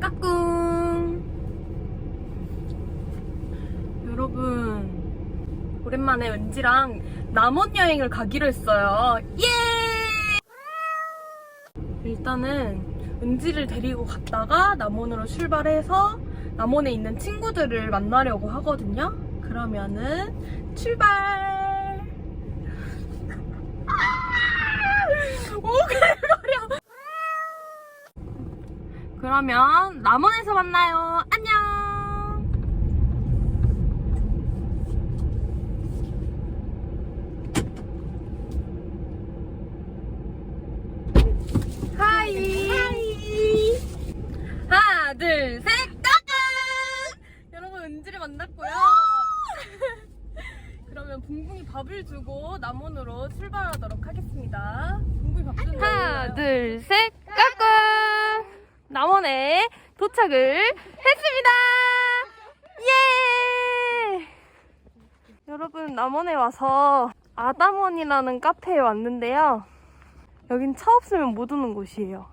까꿍. 여러분 오랜만에 은지랑 남원 여행을 가기로 했어요. 예! 일단은 은지를 데리고 갔다가 남원으로 출발해서 남원에 있는 친구들을 만나려고 하거든요. 그러면은 출발! 오글거려 그러면 남원에서 만나요. 안녕. 하이. 하나, 둘, 셋, 까꿍! 여러분, 은지를 만났고요. 그러면 붕붕이 밥을 주고 남원으로 출발하도록 하겠습니다. 붕붕이 밥 주는 하나, 둘, 셋, 까꿍! 남원에 도착을 했습니다. 예! 여러분 남원에 와서 아담원이라는 카페에 왔는데요. 여긴 차 없으면 못 오는 곳이에요.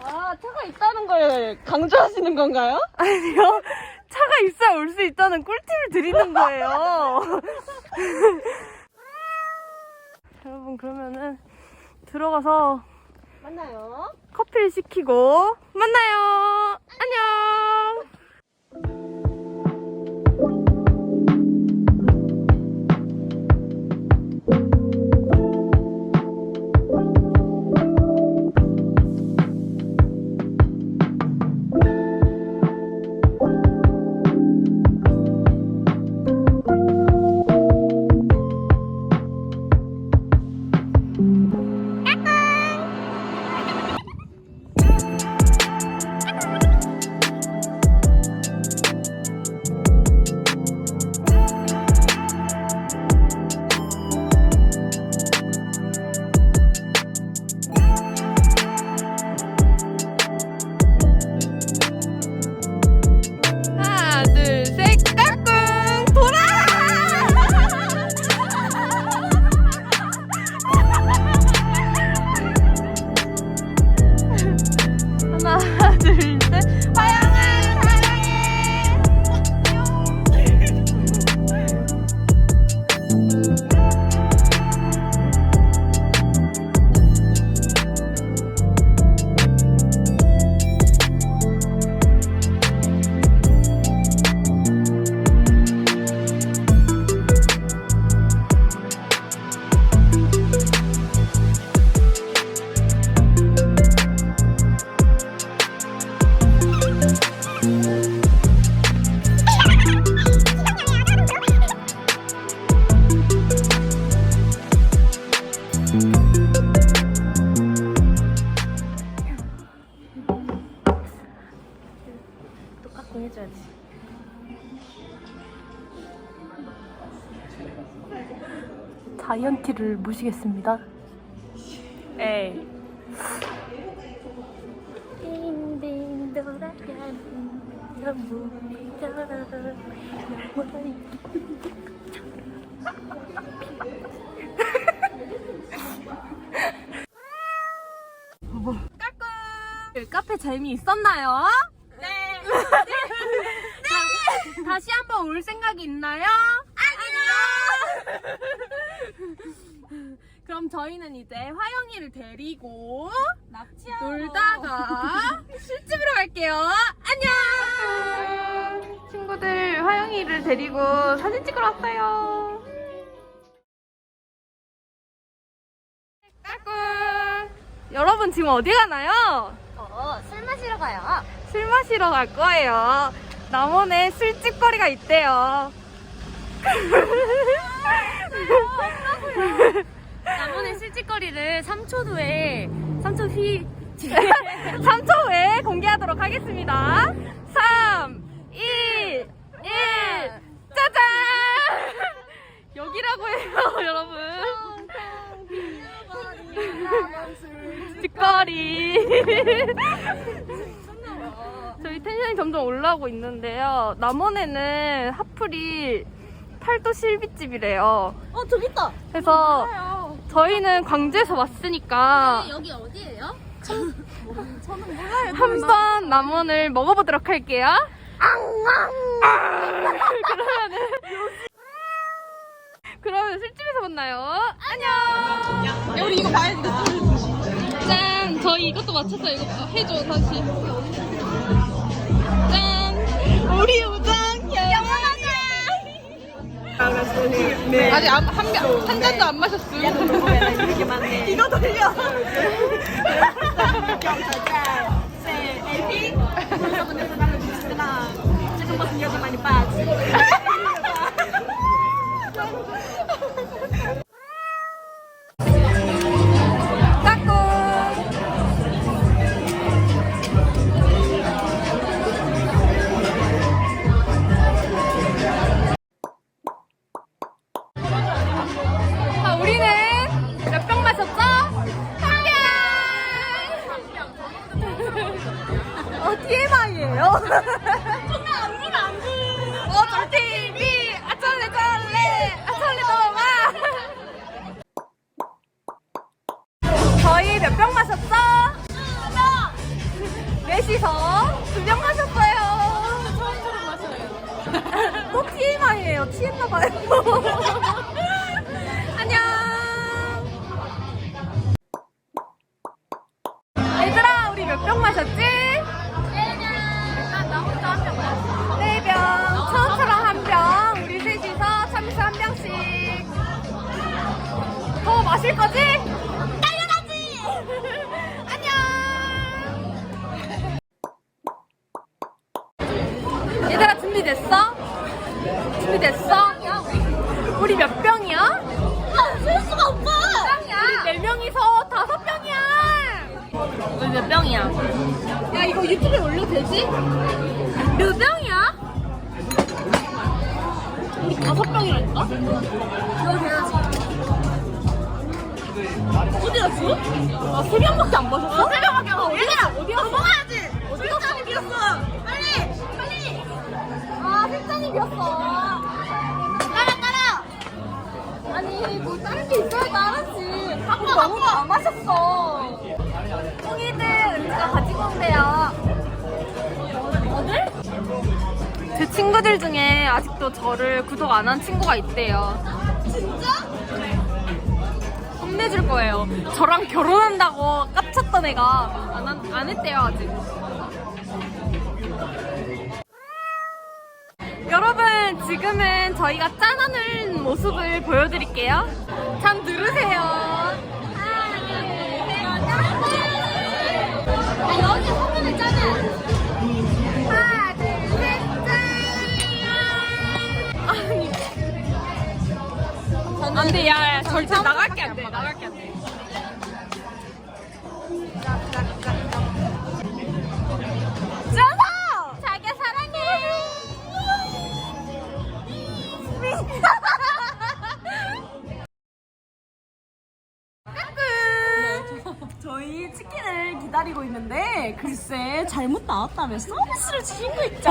아, 차가 있다는 걸 강조하시는 건가요? 아니요. 차가 있어야 올 수 있다는 꿀팁을 드리는 거예요. 여러분 그러면은 들어가서 맞나요? 커피를 시키고 만나요. 안녕. 또 까꿍 해줘야지. 자이언티를 모시겠습니다. 에이. 딩딩 돌아가는 연못이 져라 영원히 까꿍! 카페 재미 있었나요? 네. 자, 다시 한번 올 생각이 있나요? 아니요. 그럼 저희는 이제 화영이를 데리고 놀다가 술집으로 갈게요. 안녕. 친구들 화영이를 데리고 사진 찍으러 왔어요. 까꿍. 여러분 지금 어디 가나요? 어, 술 마시러 가요. 술 마시러 갈 거예요. 남원에 술집거리가 있대요. 남원의 술집거리를 3초도에 3초 휘 3초 후에 공개하도록 하겠습니다. 3, 2, 1, 짜잔! 여기라고 해요, 여러분. 집거리. 점점 올라오고 있는데요. 남원에는 핫플이 팔도 실비집이래요. 어, 저기 있다. 그래서 저희는 광주에서 왔으니까 여기 어디예요? 한번 남원을 먹어보도록 할게요. 그러면은 그러면 술집에서 만나요. 안녕. 야, 우리 이거 봐야지. 짠. 저희 이것도 맞췄어요. 이거 해줘 다시. 짠. 우리 우정 영원하자. 아직 안, 한, 명- 한 잔도 안 마셨음. 이거 돌려. LP 여러분에서 나를 주시구나. 지금 무슨 여자 많이 빠지. TMI예요. 정말 안물 안 돼. 어쩔 TV 아쩔래 쩔래 아쩔래 너마. 저희 몇 병 마셨죠? 넷이서 두병 마셨어요. 처음처럼 마셔요. 또 TMI예요. 취했나봐요. 더 마실 거지? 당연하지! 안녕! 얘들아, 준비됐어? 준비됐어? 우리 몇 병이야? 아, 셀 수가 없어! 우리 네 명이서 다섯 병이야! 우리 몇 병이야? 야, 이거 유튜브에 올려도 되지? 몇 병이야? 우리 다섯 병이라니까? 그거 돼야지. 어디 갔어? 아, 세 병밖에 안 마셨어? 세 병밖에 안 마셨어. 얘들아, 어디 갔어? 먹어야지! 어디 비었어? 빨리! 빨리! 아, 색잔이 비었어. 따라, 따라! 아니, 뭐, 다른 게 있어야 따라지. 아까 너무 안 마셨어. 똥이들 은지가 가지고 온대요. 어들? 제 친구들 중에 아직도 저를 구독 안 한 친구가 있대요. 진짜? 혼내줄 거예요. 저랑 결혼한다고 깝쳤던 애가 안, 한- 안 했대요, 아직. 여러분, 지금은 저희가 짠하는 모습을 보여드릴게요. 참 들으세요. 안 돼, 야, 야, 절대 나갈게 안 돼, 나갈게 안 돼. 짠아! 자기야, 사랑해! 저희 치킨을 기다리고 있는데 글쎄 잘못 나왔다며 서비스를 주신 거 있죠?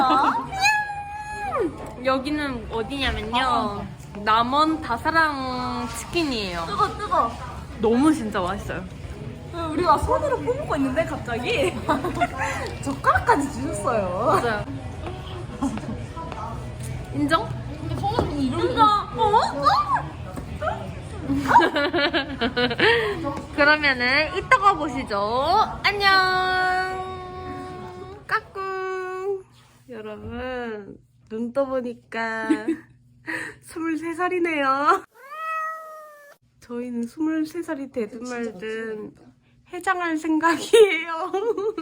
여기는 어디냐면요. 남원 다사랑 치킨이에요. 뜨거 뜨거. 너무 진짜 맛있어요. 우리가 손으로 뽑고 있는데 갑자기 젓가락까지 주셨어요. 맞아요. 인정? 이런가? 어? 그러면은 이따가 보시죠. 안녕. 까꿍. 여러분 눈 떠보니까 23살이네요. 저희는 23살이 되든 말든 해장할 생각이에요.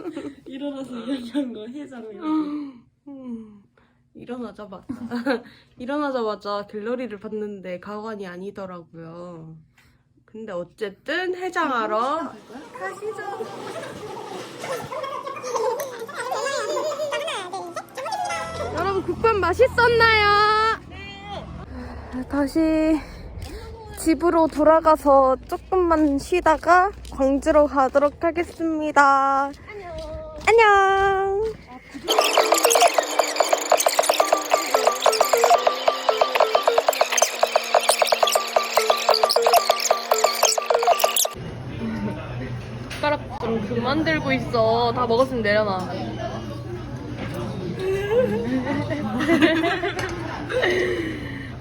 일어나서 이야기한 거 해장이요. 음, 일어나자마자 일어나자마자 갤러리를 봤는데 가관이 아니더라고요. 근데 어쨌든 해장하러 가시죠. 여러분 국밥 맛있었나요? 다시 집으로 돌아가서 조금만 쉬다가 광주로 가도록 하겠습니다. 안녕. 젓가락 좀 그만 그만 들고 있어. 다 먹었으면 내려놔.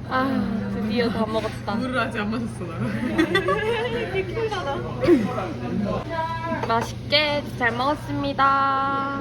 아, 드디어 다 먹었다. 물을 아직 안 마셨어 나. 맛있게 잘 먹었습니다.